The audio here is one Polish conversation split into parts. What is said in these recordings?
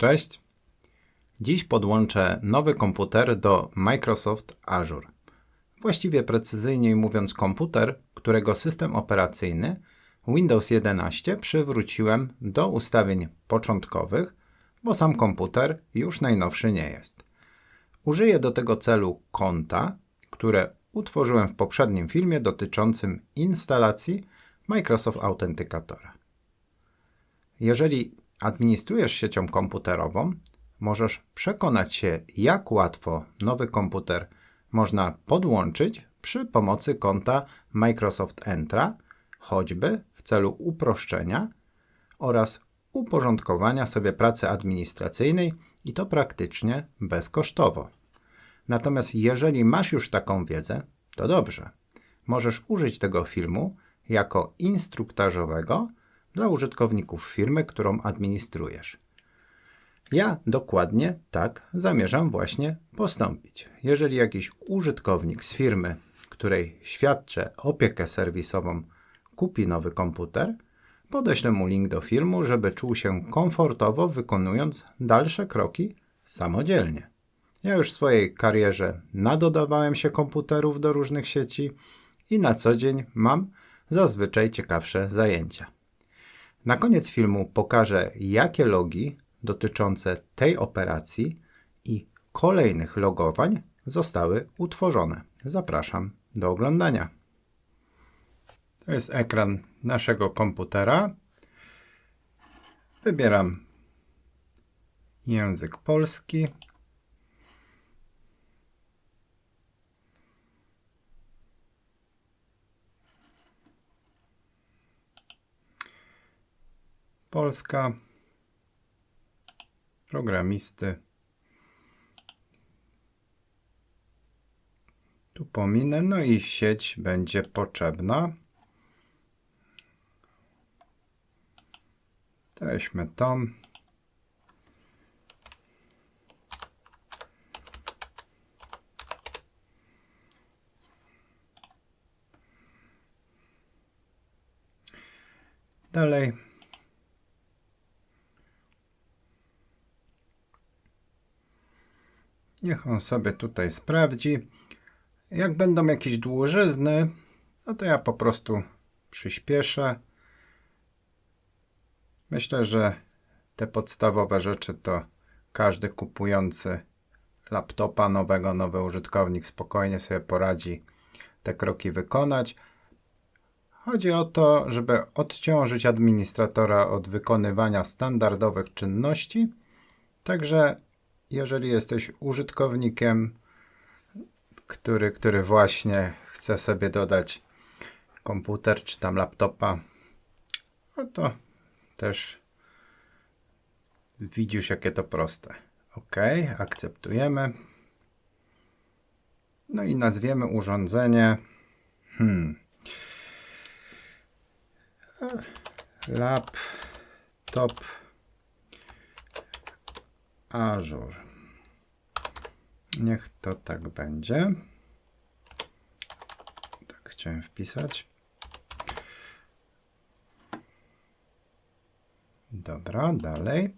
Cześć. Dziś podłączę nowy komputer do Microsoft Azure. Właściwie precyzyjniej mówiąc komputer, którego system operacyjny Windows 11 przywróciłem do ustawień początkowych, bo sam komputer już najnowszy nie jest. Użyję do tego celu konta, które utworzyłem w poprzednim filmie dotyczącym instalacji Microsoft Authenticatora. Jeżeli administrujesz siecią komputerową, możesz przekonać się, jak łatwo nowy komputer można podłączyć przy pomocy konta Microsoft Entra, choćby w celu uproszczenia oraz uporządkowania sobie pracy administracyjnej i to praktycznie bezkosztowo. Natomiast jeżeli masz już taką wiedzę, to dobrze. Możesz użyć tego filmu jako instruktażowego dla użytkowników firmy, którą administrujesz. Ja dokładnie tak zamierzam właśnie postąpić. Jeżeli jakiś użytkownik z firmy, której świadczę opiekę serwisową, kupi nowy komputer, podeślę mu link do filmu, żeby czuł się komfortowo wykonując dalsze kroki samodzielnie. Ja już w swojej karierze nadodawałem się komputerów do różnych sieci i na co dzień mam zazwyczaj ciekawsze zajęcia. Na koniec filmu pokażę, jakie logi dotyczące tej operacji i kolejnych logowań zostały utworzone. Zapraszam do oglądania. To jest ekran naszego komputera. Wybieram język polski. Polska, programisty. Tu pominę, no i sieć będzie potrzebna. Weźmy tą. Dalej Niech on sobie tutaj sprawdzi. Jak będą jakieś dłużyzny, no to ja po prostu przyspieszę. Myślę, że te podstawowe rzeczy to każdy kupujący laptopa nowego, nowy użytkownik spokojnie sobie poradzi te kroki wykonać. Chodzi o to, żeby odciążyć administratora od wykonywania standardowych czynności, także jeżeli jesteś użytkownikiem, który, który właśnie chce sobie dodać komputer czy tam laptopa, no to też widzisz, jakie to proste. OK, akceptujemy. No i nazwiemy urządzenie. Hmm. Laptop Azure. Niech to tak będzie. Tak chciałem wpisać. Dobra, dalej.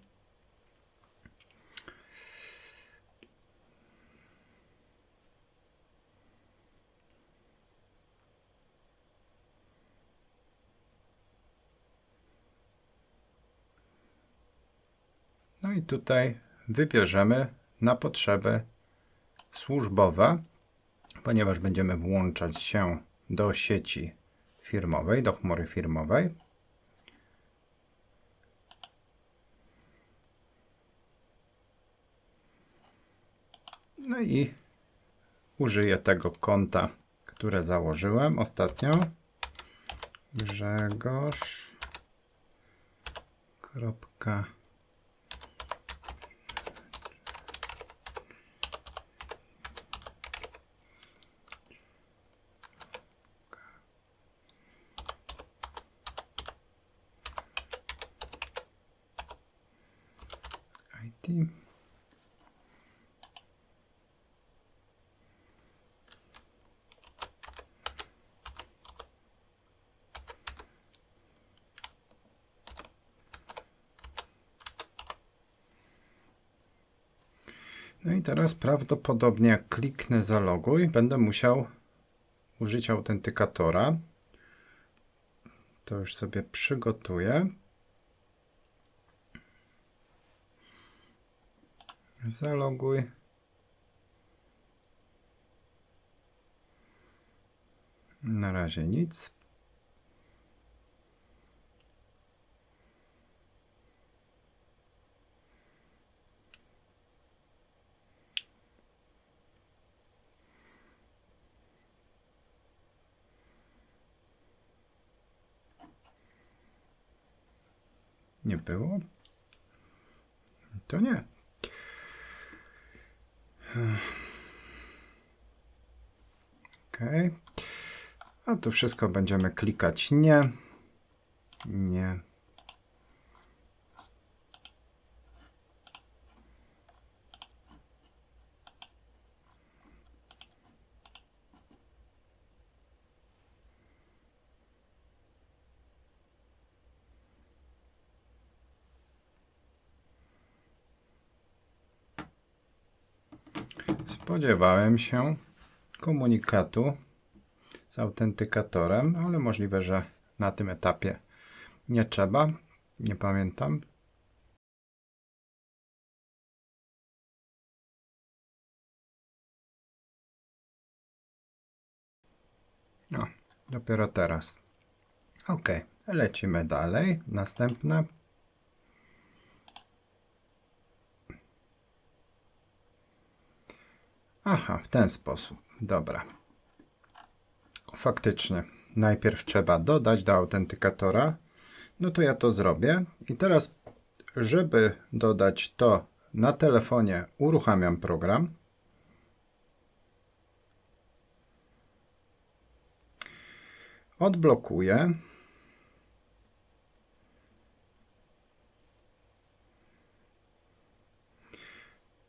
No i tutaj wybierzemy na potrzeby służbowe, ponieważ będziemy włączać się do sieci firmowej, do chmury firmowej. No i użyję tego konta, które założyłem ostatnio. Grzegorz. Kropka. IT. No i teraz prawdopodobnie jak kliknę zaloguj, będę musiał użyć autentykatora. To już sobie przygotuję. Zaloguj. Na razie nic. Nie było? To nie. Ok. A tu wszystko będziemy klikać nie. Nie. Spodziewałem się komunikatu z autentykatorem, ale możliwe, że na tym etapie nie trzeba. Nie pamiętam. No, dopiero teraz. Ok, lecimy dalej. Następne. Aha, w ten sposób. Dobra. Faktycznie. Najpierw trzeba dodać do autentykatora. No to ja to zrobię. I teraz, żeby dodać to na telefonie, uruchamiam program. Odblokuję.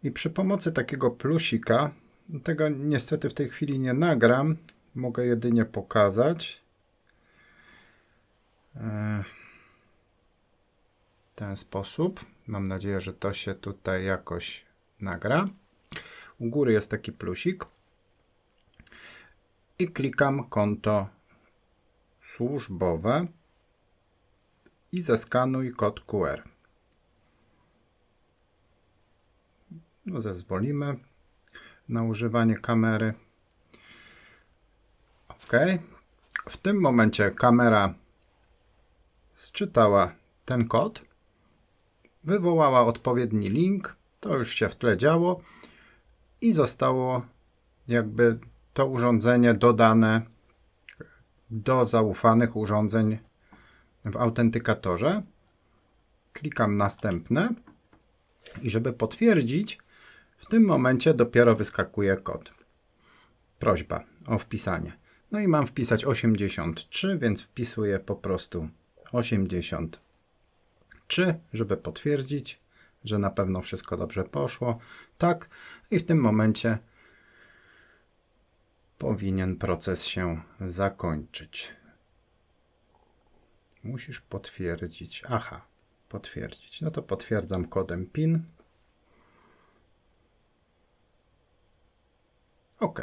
I przy pomocy takiego plusika, tego niestety w tej chwili nie nagram, mogę jedynie pokazać. E, w ten sposób. Mam nadzieję, że to się tutaj jakoś nagra. U góry jest taki plusik. I klikam konto służbowe i zeskanuj kod QR. No, zezwolimy na używanie kamery. OK. W tym momencie kamera sczytała ten kod, wywołała odpowiedni link, to już się w tle działo i zostało jakby to urządzenie dodane do zaufanych urządzeń w autentykatorze. Klikam następne i żeby potwierdzić, w tym momencie dopiero wyskakuje kod. Prośba o wpisanie. No i mam wpisać 83, więc wpisuję po prostu 83, żeby potwierdzić, że na pewno wszystko dobrze poszło. Tak, i w tym momencie powinien proces się zakończyć. Musisz potwierdzić. Aha, potwierdzić. No to potwierdzam kodem PIN. OK.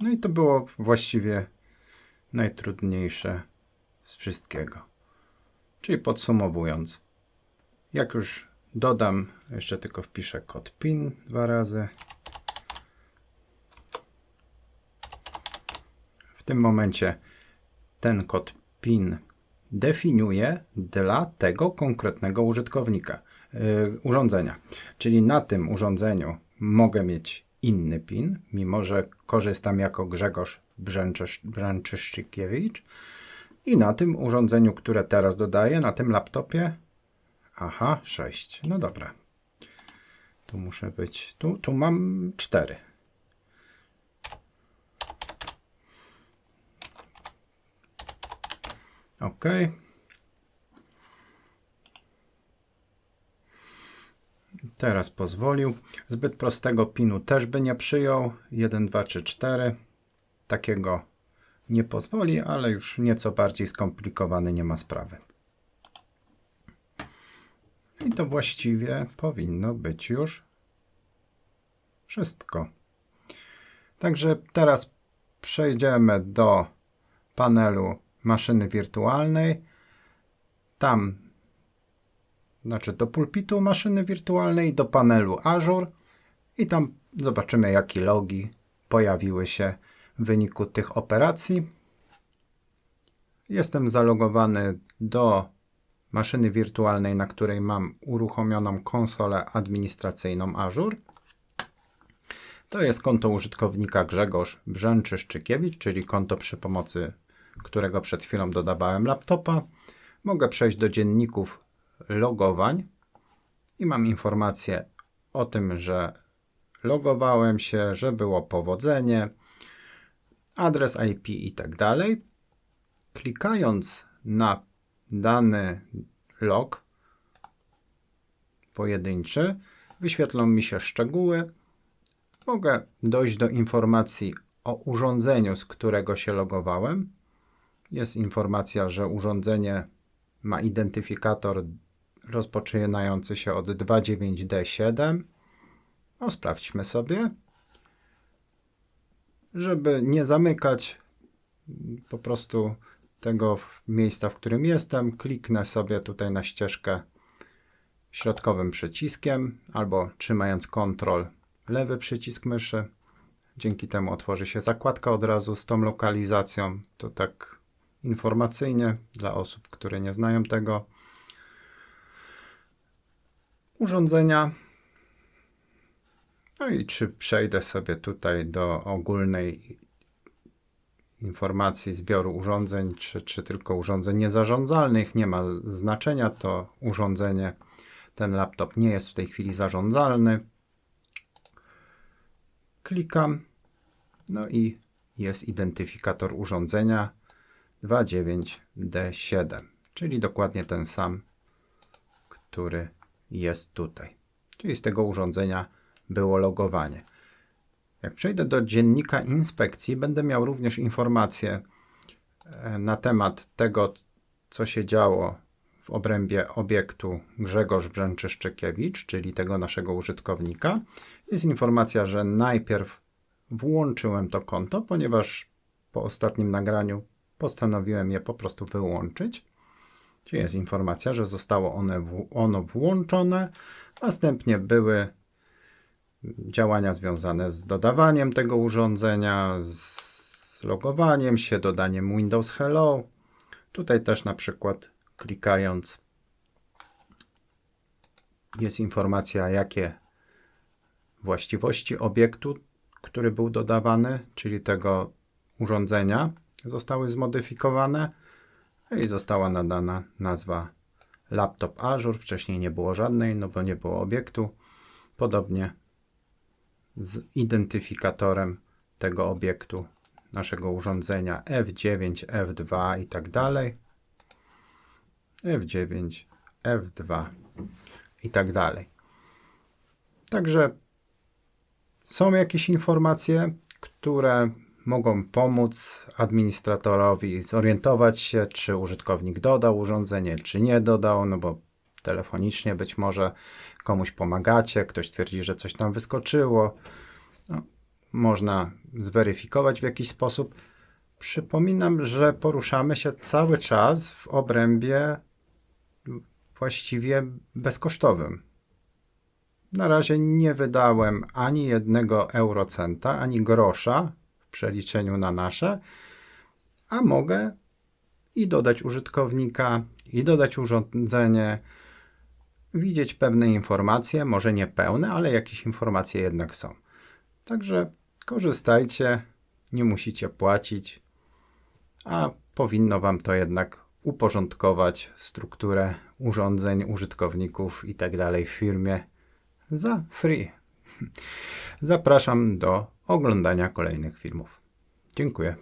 No i to było właściwie najtrudniejsze z wszystkiego. Czyli podsumowując, jak już dodam, jeszcze tylko wpiszę kod PIN dwa razy. W tym momencie ten kod PIN definiuje dla tego konkretnego użytkownika, yy, urządzenia. Czyli na tym urządzeniu mogę mieć inny PIN, mimo że korzystam jako Grzegorz Brzęczyszczykiewicz. I na tym urządzeniu, które teraz dodaję, na tym laptopie, aha, 6. No dobra. Tu muszę być, tu, tu mam 4. OK. Teraz pozwolił. Zbyt prostego pinu też by nie przyjął. 1, 2, 3, 4. Takiego nie pozwoli, ale już nieco bardziej skomplikowany nie ma sprawy. I to właściwie powinno być już wszystko. Także teraz przejdziemy do panelu maszyny wirtualnej. Tam, znaczy do pulpitu maszyny wirtualnej, do panelu Azure i tam zobaczymy, jakie logi pojawiły się w wyniku tych operacji. Jestem zalogowany do maszyny wirtualnej, na której mam uruchomioną konsolę administracyjną Azure. To jest konto użytkownika Grzegorz Brzęczy-Szczykiewicz, czyli konto przy pomocy którego przed chwilą dodawałem laptopa. Mogę przejść do dzienników logowań i mam informację o tym, że logowałem się, że było powodzenie, adres IP i tak dalej. Klikając na dany log pojedynczy, wyświetlą mi się szczegóły. Mogę dojść do informacji o urządzeniu, z którego się logowałem. Jest informacja, że urządzenie ma identyfikator rozpoczynający się od 29D7. No, sprawdźmy sobie. Żeby nie zamykać po prostu tego miejsca, w którym jestem, kliknę sobie tutaj na ścieżkę środkowym przyciskiem albo trzymając Ctrl lewy przycisk myszy. Dzięki temu otworzy się zakładka od razu z tą lokalizacją. To tak informacyjnie dla osób, które nie znają tego urządzenia. No i czy przejdę sobie tutaj do ogólnej informacji zbioru urządzeń, czy, czy tylko urządzeń niezarządzalnych, nie ma znaczenia to urządzenie. Ten laptop nie jest w tej chwili zarządzalny. Klikam, no i jest identyfikator urządzenia 29D7, czyli dokładnie ten sam, który jest tutaj. Czyli z tego urządzenia było logowanie. Jak przejdę do dziennika inspekcji, będę miał również informacje e, na temat tego, co się działo w obrębie obiektu Grzegorz Brzęczyszczykiewicz, czyli tego naszego użytkownika. Jest informacja, że najpierw włączyłem to konto, ponieważ po ostatnim nagraniu postanowiłem je po prostu wyłączyć. Gdzie jest informacja, że zostało one, ono włączone. Następnie były działania związane z dodawaniem tego urządzenia, z logowaniem się, dodaniem Windows Hello. Tutaj też na przykład klikając jest informacja, jakie właściwości obiektu, który był dodawany, czyli tego urządzenia, zostały zmodyfikowane i została nadana nazwa Laptop Azure. Wcześniej nie było żadnej, no bo nie było obiektu. Podobnie z identyfikatorem tego obiektu naszego urządzenia F9, F2 i tak dalej. F9, F2 i tak dalej. Także są jakieś informacje, które mogą pomóc administratorowi zorientować się, czy użytkownik dodał urządzenie, czy nie dodał, no bo telefonicznie być może komuś pomagacie, ktoś twierdzi, że coś tam wyskoczyło. No, można zweryfikować w jakiś sposób. Przypominam, że poruszamy się cały czas w obrębie właściwie bezkosztowym. Na razie nie wydałem ani jednego eurocenta, ani grosza przeliczeniu na nasze, a mogę i dodać użytkownika, i dodać urządzenie, widzieć pewne informacje, może nie pełne, ale jakieś informacje jednak są. Także korzystajcie, nie musicie płacić, a powinno Wam to jednak uporządkować strukturę urządzeń, użytkowników itd. Tak w firmie za free. Zapraszam do oglądania kolejnych filmów. Dziękuję.